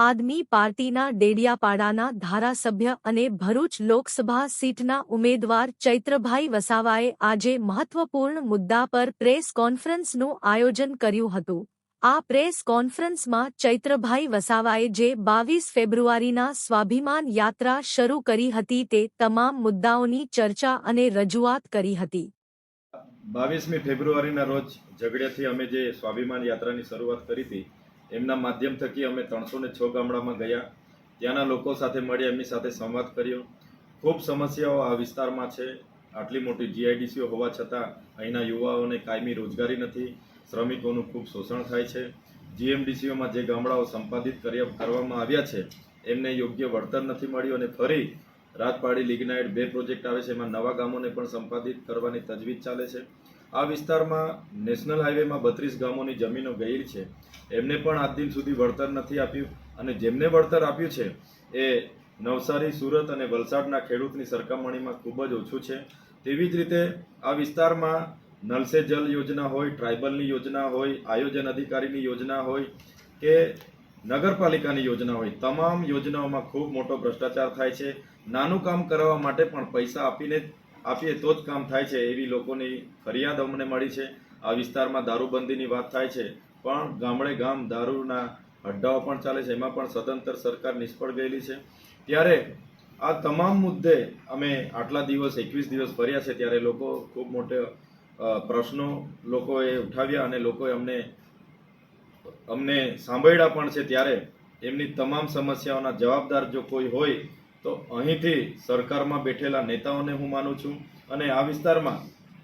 આદમી પાર્ટીના ડેડિયાપાડાના ધારાસભ્ય અને ભરૂચ લોકસભા સીટના ઉમેદવાર ચૈત્રભાઈ વસાવાએ આજે મહત્વપૂર્ણ મુદ્દા પર પ્રેસ કોન્ફરન્સનું આયોજન કર્યું હતું. આ પ્રેસ કોન્ફરન્સમાં ચૈત્રભાઈ વસાવાએ જે બાવીસ ફેબ્રુઆરીના સ્વાભિમાન યાત્રા શરૂ કરી હતી તે તમામ મુદ્દાઓની ચર્ચા અને રજૂઆત કરી હતી. બાવીસમી ફેબ્રુઆરીના રોજ ઝઘડિયાથી અમે જે સ્વાભિમાન યાત્રાની શરૂઆત કરી હતી એમના માધ્યમ થકી અમે ત્રણસો ને છ ગામડામાં ગયા. ત્યાંના લોકો સાથે મળી એમની સાથે સંવાદ કર્યો. ખૂબ સમસ્યાઓ આ વિસ્તારમાં છે. આટલી મોટી જીઆઈડીસીઓ હોવા છતાં અહીંના યુવાઓને કાયમી રોજગારી નથી. શ્રમિકોનું ખૂબ શોષણ થાય છે. જીએમડીસીઓમાં જે ગામડાઓ સંપાદિત કર્યા કરવામાં આવ્યા છે, એમને યોગ્ય વળતર નથી મળ્યું અને ફરી રાતપાડી લિગ્નાઇટ બે પ્રોજેક્ટ આવે છે. એમાં નવા ગામોને પણ સંપાદિત કરવાની તજવીજ ચાલે છે. આ વિસ્તારમાં નેશનલ હાઈવેમાં બત્રીસ ગામોની જમીનો ગયેલ છે. એમને પણ આજ દિન સુધી વળતર નથી આપ્યું અને જેમને વળતર આપ્યું છે એ નવસારી, સુરત અને વલસાડના ખેડૂતની સરખામણીમાં ખૂબ જ ઓછું છે. તેવી જ રીતે આ વિસ્તારમાં નલ સે જલ યોજના હોય, ટ્રાઇબલની યોજના હોય, આયોજન અધિકારીની યોજના હોય કે નગરપાલિકાની યોજના હોય, તમામ યોજનાઓમાં ખૂબ મોટો ભ્રષ્ટાચાર થાય છે. નાનું કામ કરવા માટે પણ પૈસા આપીને આપીએ તો જ કામ થાય છે એવી લોકોની ફરિયાદ અમને મળી છે. આ વિસ્તારમાં દારૂબંધીની વાત થાય છે. પણ ગામડે ગામ દારૂના અડ્ડાઓ પણ ચાલે છે. એમાં પણ સદંતર સરકાર નિષ્ફળ ગયેલી છે. ત્યારે આ તમામ મુદ્દે અમે આટલા દિવસ, એકવીસ દિવસ ફર્યા છે ત્યારે લોકો ખૂબ મોટો પ્રશ્નો લોકોએ ઉઠાવ્યા અને લોકોએ અમને અમને સાંભળ્યા પણ છે ત્યારે એમની તમામ સમસ્યાઓના જવાબદાર જો કોઈ હોય તો અહીંથી સરકારમાં બેઠેલા નેતાઓને હું માનું છું અને આ વિસ્તારમાં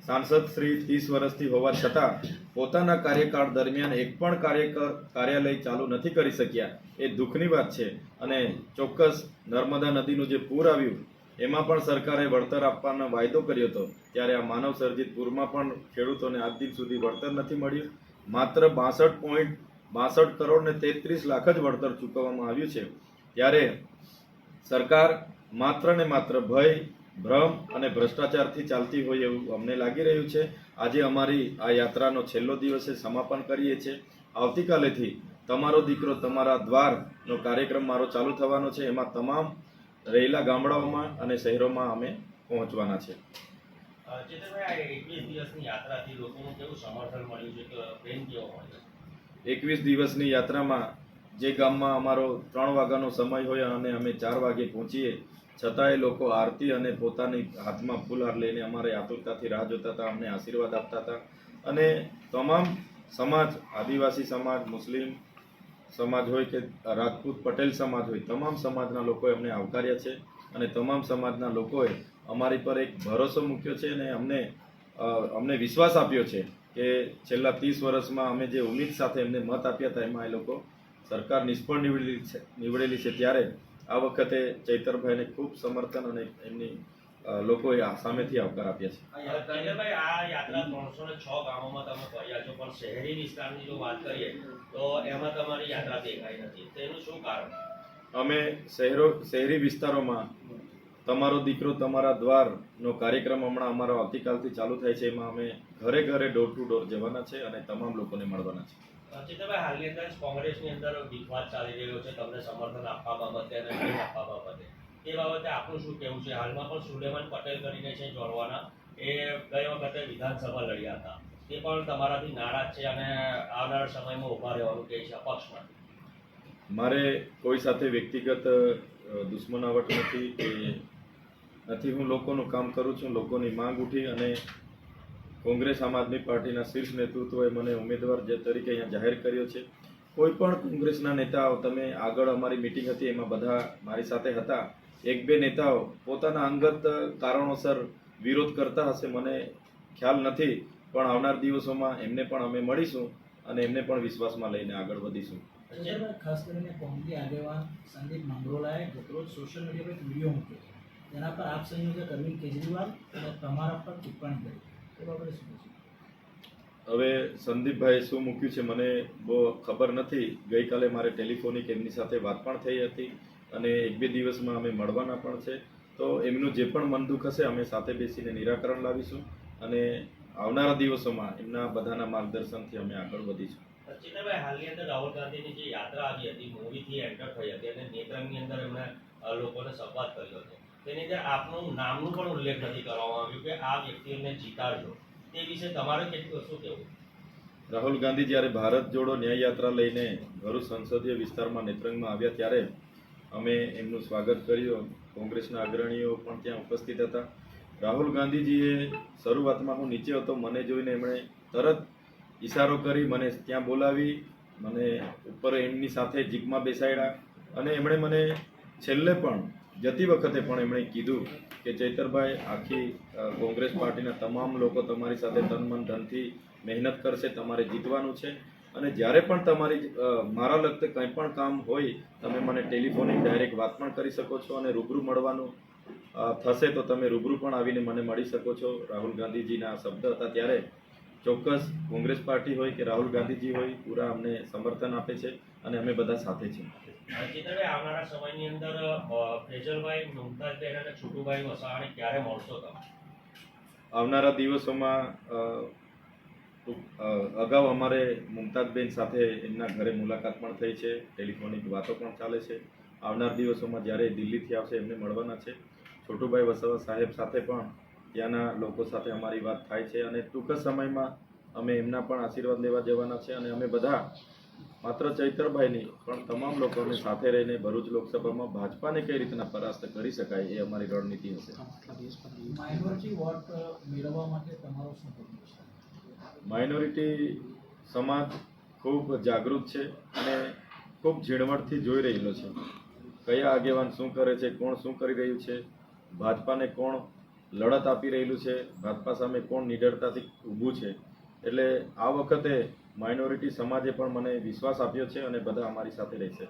સાંસદ શ્રી ત્રીસ વર્ષથી હોવા છતાં પોતાના કાર્યકાળ દરમિયાન એક પણ કાર્યકર કાર્યાલય ચાલુ નથી કરી શક્યા. એ દુઃખની વાત છે અને ચોક્કસ નર્મદા નદીનું જે પૂર આવ્યું, એમાં પણ સરકારે વળતર આપવાનો વાયદો કર્યો હતો. ત્યારે આ માનવ સર્જિત પૂરમાં પણ ખેડૂતોને આજ દિન સુધી વળતર નથી મળ્યું. માત્ર બાસઠ પોઈન્ટ બાસઠ કરોડ ને તેત્રીસ લાખ જ વળતર ચૂકવવામાં આવ્યું છે. ત્યારે સરકાર માત્ર ને માત્ર ભય ભ્રમ અને ભ્રષ્ટાચારથી ચાલતી હોય એવું અમને લાગી રહ્યું છે. આજે અમારી આ યાત્રાનો છેલ્લો દિવસે સમાપન કરીએ છીએ. આવતીકાલેથી તમારો દીકરો તમારા દ્વારનો કાર્યક્રમ મારો ચાલુ થવાનો છે. એમાં તમામ રહેલા ગામડાઓમાં અને શહેરોમાં અમે પહોંચવાના છે. એકવીસ દિવસની યાત્રામાં જે ગામમાં અમારો ત્રણ વાગ્યાનો સમય હોય અને અમે ચાર વાગે પહોંચીએ, છતાંય લોકો આરતી અને પોતાની હાથમાં ફૂલહાર લઈને અમારે આતુરતાથી રાહ જોતા હતા, અમને આશીર્વાદ આપતા હતા. અને તમામ સમાજ, આદિવાસી સમાજ, મુસ્લિમ સમાજ હોય કે રાજપૂત પટેલ સમાજ હોય, તમામ સમાજના લોકોએ અમને આવકાર્યા છે અને તમામ સમાજના લોકોએ અમારી પર એક ભરોસો મૂક્યો છે અને અમને અમને વિશ્વાસ આપ્યો છે કે છેલ્લા ત્રીસ વર્ષમાં અમે જે ઉમેદ સાથે એમને મત આપ્યા હતા, એમાં એ લોકો સરકાર નિષ્ફળ નીવડેલી છે નીવડેલી છે ત્યારે આ વખતે ચૈતરભાઈને ખૂબ સમર્થન અને એમની લોકોએ આ સામેથી આવકાર આપ્યા છે. આ યાત્રા ત્રણસો ને છ ગામોમાં તમે ફર્યા છો પણ શહેરી વિસ્તારની જો વાત કરીએ તો એમાં તમારી યાત્રા દેખાઈ નથી. તેનું શું કારણ? અમે શહેરો શહેરી વિસ્તારોમાં તમારો દીકરો તમારા દ્વારનો કાર્યક્રમ હમણાં અમારો આવતીકાલથી ચાલુ થાય છે. એમાં અમે ઘરે ઘરે ડોર ટુ ડોર જવાના છે અને તમામ લોકોને મળવાના છે. અ, ચેતનભાઈ હાલની અંદર કોંગ્રેસની અંદર વિવાદ ચાલી રહ્યો છે તમને સમર્થન આપવા બાબતે અને નહીં આપવા બાબતે. એ બાબતે આપનું શું કહેવું છે? હાલમાં પણ સુલેમાન પટેલ કરીને છે જોડવાના. એ ગઈ વખતે વિધાનસભા લડ્યા હતા. એ પણ તમારાથી નારાજ છે અને આવનારા સમયમાં ઊભા રહેવાનું કહે છે અપક્ષમાં. મારે કોઈ સાથે વ્યક્તિગત દુશ્મનાવટ નથી કે નથી. હું લોકોનું કામ કરું છું લોકોની માંગ ઉઠી અને કોંગ્રેસ આમ આદમી પાર્ટીના શીર્ષ નેતૃત્વએ મને ઉમેદવાર જે તરીકે અહીંયા જાહેર કર્યો છે, કોઈ પણ કોંગ્રેસના નેતાઓ, તમે આગળ અમારી મિટિંગ હતી, એમાં બધા મારી સાથે હતા. એક બે નેતાઓ પોતાના અંગત કારણોસર વિરોધ કરતા હશે મને ખ્યાલ નથી, પણ આવનાર દિવસોમાં એમને પણ અમે મળીશું અને એમને પણ વિશ્વાસમાં લઈને આગળ વધીશું. ખાસ કરીને કોંગ્રેસ આગેવાન સંદીપ મંગરોલાએ ગતરોજ સોશિયલ મીડિયા પર એક વીડિયો મૂક્યો જેના પર આપ સંયોજક અરવિંદ કેજરીવાલ અને તમારા પર ટિપ્પણી કરી. હવે સંદીપભાઈ શું મૂક્યું છે મને બહુ ખબર નથી. ગઈકાલે મારે ટેલિફોનિક એમની સાથે વાત પણ થઈ હતી અને એક બે દિવસમાં અમે મળવાના પણ છે. તો એમનું જે પણ મન દુઃખ હશે અમે સાથે બેસીને નિરાકરણ લાવીશું અને આવનારા દિવસોમાં એમના બધાના માર્ગદર્શનથી અમે આગળ વધીશું. ચિત્રભાઈ હાલની અંદર રાહુલ ગાંધીની જે યાત્રા આવી હતી મૂવીથી એન્ટર થઈ હતી અને નેત્રંગની અંદર એમણે લોકોને સંવાદ કર્યો હતો તેની અંદર આપનું નામનું પણ ઉલ્લેખ નથી કરવામાં આવ્યું કે આ વ્યક્તિને જીતાડજો. તે વિશે તમારે કેટલું શું કહેવું? રાહુલ ગાંધી જ્યારે ભારત જોડો ન્યાય યાત્રા લઈને ભરૂચ સંસદીય વિસ્તારમાં નેત્રંગમાં આવ્યા ત્યારે અમે એમનું સ્વાગત કર્યું. કોંગ્રેસના અગ્રણીઓ પણ ત્યાં ઉપસ્થિત હતા. રાહુલ ગાંધીજીએ શરૂઆતમાં હું નીચે હતો, મને જોઈને એમણે તરત ઈશારો કરી, મને ત્યાં બોલાવી, મને ઉપર એમની સાથે જીપમાં બેસાડ્યા અને એમણે મને છેલ્લે પણ જતી વખતે પણ એમણે કીધું કે ચૈતરભાઈ, આખી કોંગ્રેસ પાર્ટીના તમામ લોકો તમારી સાથે તન મન ધનથી મહેનત કરશે, તમારે જીતવાનું છે. અને જ્યારે પણ તમારી મારા લગતે કંઈ પણ કામ હોય, તમે મને ટેલિફોનિક ડાયરેક્ટ વાત પણ કરી શકો છો અને રૂબરૂ મળવાનું થશે તો તમે રૂબરૂ પણ આવીને મને મળી શકો છો. રાહુલ ગાંધીજીના શબ્દ હતા ત્યારે ચોક્કસ કોંગ્રેસ પાર્ટી હોય કે રાહુલ ગાંધીજી હોય, પૂરા અમને સમર્થન આપે છે. અને અમે બધા સાથે છીએ. આવનારા સમયની અંદર ફેજલભાઈ મુમતાજબેન અને છોટુભાઈ વસાવાને ક્યારે મળશો તમે? આવનારા દિવસોમાં અગાઉ અમારે મુમતાજબેન સાથે એમના ઘરે મુલાકાત પણ થઈ છે ટેલિફોનિક વાતો પણ ચાલે છે. આવનાર દિવસોમાં જ્યારે દિલ્હીથી આવશે એમને મળવાના છે. છોટુભાઈ વસાવા સાહેબ સાથે પણ ત્યાંના લોકો સાથે અમારી વાત થાય છે અને ટૂંક સમયમાં અમે એમના પણ આશીર્વાદ લેવા જવાના છે અને અમે બધા માત્ર ચૈતરભાઈ નહીં પણ તમામ લોકોને સાથે રહીને ભરૂચ લોકસભામાં ભાજપાને કઈ રીતના પરાસ્ત કરી શકાય એ અમારી રણનીતિ હશે. માઇનોરિટી સમાજ ખૂબ જાગૃત છે અને ખૂબ ઝીણવટથી જોઈ રહેલો છે. કયા આગેવાન શું કરે છે કોણ શું કરી રહ્યું છે ભાજપાને કોણ લડત આપી રહેલું છે ભાજપા સામે કોણ નિડરતાથી ઊભું છે. એટલે આ વખતે માઇનોરિટી સમાજે પણ મને વિશ્વાસ આપ્યો છે અને બધા અમારી સાથે રહેશે.